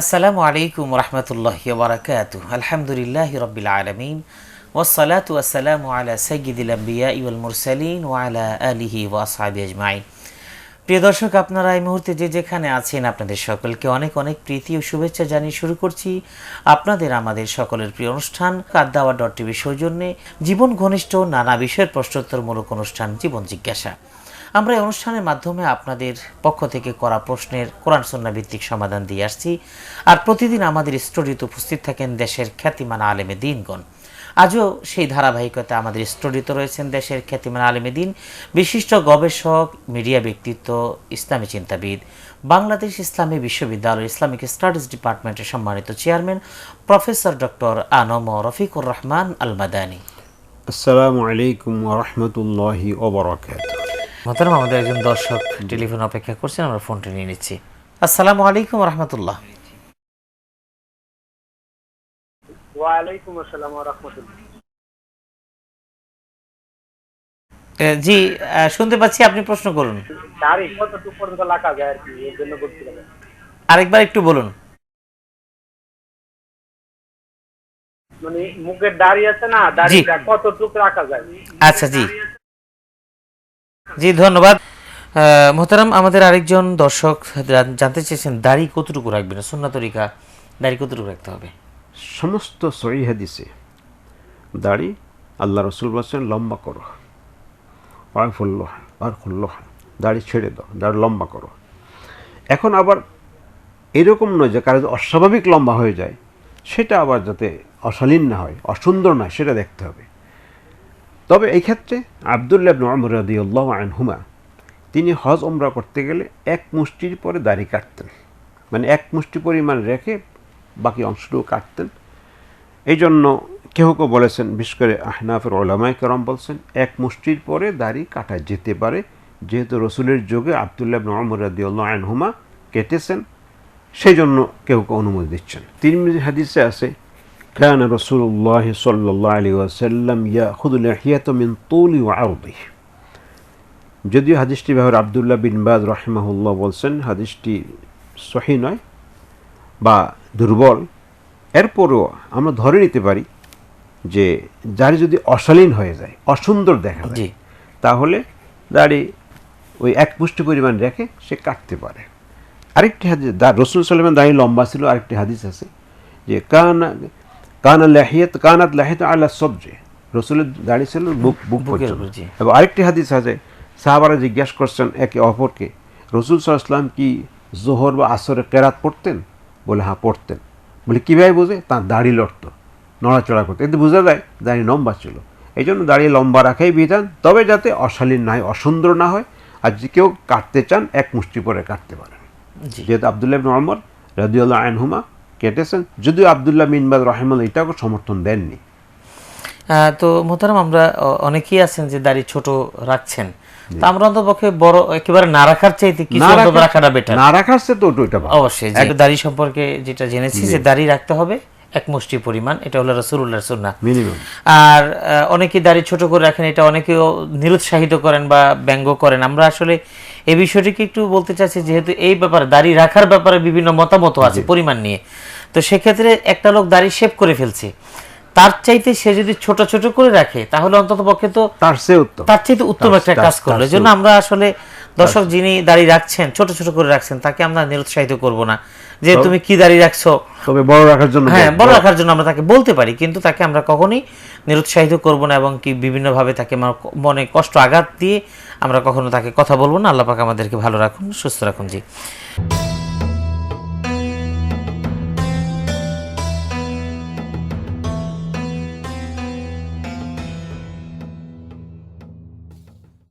আসসালামু আলাইকুম রহমতুল্লাহ বারাকাতু আলহামদুলিল্লাহ রবিল আলমিন। ওসালাত ওয়াসালামু আলা সৈয়দুল আম্বিয়া ইউল মুরসালিন ওয়ালা আলিহি ওয়াসাবি আজমাইন। প্রিয় দর্শক, আপনারা এই মুহূর্তে যে যেখানে আছেন, আপনাদের সকলকে অনেক অনেক প্রীতি ও শুভেচ্ছা জানিয়ে শুরু করছি আপনাদের, আমাদের সকলের প্রিয় অনুষ্ঠান কাদ্দাওয়া ডট টিভি সৌজন্যে। জীবন ঘনিষ্ঠ নানা বিষয়ের প্রশ্নোত্তরমূলক অনুষ্ঠান জীবন জিজ্ঞাসা। আমরা এই অনুষ্ঠানের মাধ্যমে আপনাদের পক্ষ থেকে করা প্রশ্নের কোরআন সন্না ভিত্তিক সমাধান দিয়ে আসছি। আর প্রতিদিন আমাদের স্টুডিওতে উপস্থিত থাকেন দেশের খ্যাতিমান আলেমে দিনগণ। আজও সেই ধারাবাহিকতা আমাদের স্টুডিওতে রয়েছেন দেশের খ্যাতিমান আলেমে দিন, বিশিষ্ট গবেষক, মিডিয়া ব্যক্তিত্ব, ইসলামী চিন্তাবিদ, বাংলাদেশ ইসলামী বিশ্ববিদ্যালয় ইসলামিক স্টাডিজ ডিপার্টমেন্টের সম্মানিত chairman, professor doctor A N M Rafiqur Rahman Al Madani আসসালামু আলাইকুম রহমতুল্লাহি ওবরাকাত মোহতারাম আমাদের একজন দর্শক টেলিফোন অপেক্ষা করছেন আমরা ফোনটা নিয়ে নিচ্ছি। আসসালামু আলাইকুম রহমতুল্লাহ। জি শুনতে পাচ্ছি আপনি প্রশ্ন করুন। আরেকবার একটু বলুন। মানে মুখের দাড়ি আছে না দাড়িটা কতটুকু রাখা যায়? আচ্ছা জি। জি, ধন্যবাদ। মোহতারাম, আমাদের আরেকজন দর্শক জানতে চেয়েছেন, দাড়ি কতটুকু রাখবেন? সুন্না তরিকা, দাড়ি কতটুকু রাখতে হবে? সমস্ত সহি হাদিসে দাড়ি আল্লাহ রসুল বলছেন, লম্বা করো। আর ফুল্লো আর দাড়ি ছেড়ে দাও, দাড়ি লম্বা করো। এখন আবার এরকম নয় যে কারও অস্বাভাবিক লম্বা হয়ে যায়, সেটা আবার যাতে অশালীন না হয়, অসুন্দর না সেটা দেখতে হবে। তবে এই ক্ষেত্রে আবদুল্লাহ নমর রদিউল্লাহ আনহুমা, তিনি হজ ওমরা করতে গেলে এক মুষ্টির পরে দাড়ি কাটতেন। মানে এক মুষ্টি পরিমাণ রেখে বাকি অংশটুকু কাটতেন। এই জন্য কেউ কেউ বলেছেন, বিশেষ করে আহনাফের ওলামায় করম বলছেন, এক মুষ্টির পরে দাড়ি কাটা যেতে পারে। যেহেতু রসুলের যুগে আবদুল্লাহ নমর রদিউল্লাহ আনহুমা কেটেছেন সেই জন্য কেউ কেউ অনুমতি দিচ্ছেন। তিন হাদিসে আছে كان رسول الله صلى الله عليه وسلم يأخذ لحيته من طول وعرضه যদিও হাদিসটি ব্যবহার আবদুল্লাহ বিন বাদ রহিমাহুল্লাহ বলছেন হাদিসটি সহি নয় বা দুর্বল এরপরও আমরা ধরে নিতে পারি যে দাড়ি যদি অশালীন হয়ে যায় অসুন্দর দেখা জি। যায় তাহলে দাড়ি ওই এক পুষ্টি পরিমাণ রেখে সে কাটতে পারে আরেকটি হাদিস দা- রসুল সাল্লামের দাড়ি লম্বা ছিল আরেকটি হাদিস আছে যে কানা কানা লাহিয়াত কানাত লাহিয়াত আল্লাহ সবজে। রসুলের দাড়ি ছিল বুক বুক পর্যন্ত। এবং আরেকটি হাদিস আছে সাহাবারা জিজ্ঞাসা করছেন একে অপরকে রসুল সাল্লাম কি জোহর বা আসরে কেরাত পড়তেন? বলে হ্যাঁ পড়তেন। বলে কীভাবে বোঝে? তার দাড়ি লড়তো নড়াচড়া করতো। এতে বোঝা যায় দাড়ি লম্বা ছিল। এই জন্য দাড়ি লম্বা রাখাই বিধান তবে যাতে অশালীন না হয় অসুন্দর না হয় আর যে কেউ কাটতে চান এক মুষ্টি পরে কাটতে পারেন। জি। যেহেতু আবদুল্লাহ ইবনে ওমর রাদিউল্লাহ আনহুমা কেটেছেন? যদিও আবদুল্লাহ মিনবাদ রহমান এটাকে সমর্থন দেননি। তো মোহতারাম আমরা অনেকেই আছেন যে দাড়ি ছোট রাখছেন। তা আমরা অন্তপক্ষে বড় একেবারে না রাখার চাইতে কিছু রাখাটা বেটার না রাখার সে তো ওটা ভালো। অবশ্যই দাড়ি সম্পর্কে যেটা জেনেছি যে দাড়ি রাখতে হবে। এক মুষ্টি পরিমাণ এটা হলো রসুল্লাহ সুন্না মিনিমাম আর আহ, অনেকেই দাড়ি ছোট করে রাখেন এটা অনেকেও নিরুৎসাহিত করেন বা ব্যঙ্গ করেন। আমরা আসলে এই বিষয়টিকে একটু বলতে চাচ্ছি যেহেতু এই ব্যাপারে দাড়ি রাখার ব্যাপারে বিভিন্ন মতামত আছে পরিমাণ নিয়ে। তো সেক্ষেত্রে একটা লোক দাড়ি শেভ করে ফেলছে। তার চাইতে সে যদি ছোট ছোট করে রাখে তাহলে অন্তত পক্ষে তো তার উত্তম। তার চাইতে উত্তম একটা কাজ করল। এই জন্য আমরা আসলে দর্শক যিনি দাড়ি রাখছেন ছোট ছোট করে রাখছেন তাকে আমরা নিরুৎসাহিত করব না। যে তুমি কি দাড়ি রাখছো? তবে বড় রাখার জন্য হ্যাঁ বড়- রাখার জন্য আমরা তাকে বলতে পারি কিন্তু তাকে আমরা কখনোই নিরুৎসাহিত করব না এবং কি বিভিন্নভাবে তাকে মনে কষ্ট আঘাত দিয়ে আমরা কখনো তাকে কথা বলব না। আল্লাহ পাক আমাদেরকে ভালো রাখুন সুস্থ রাখুন জি।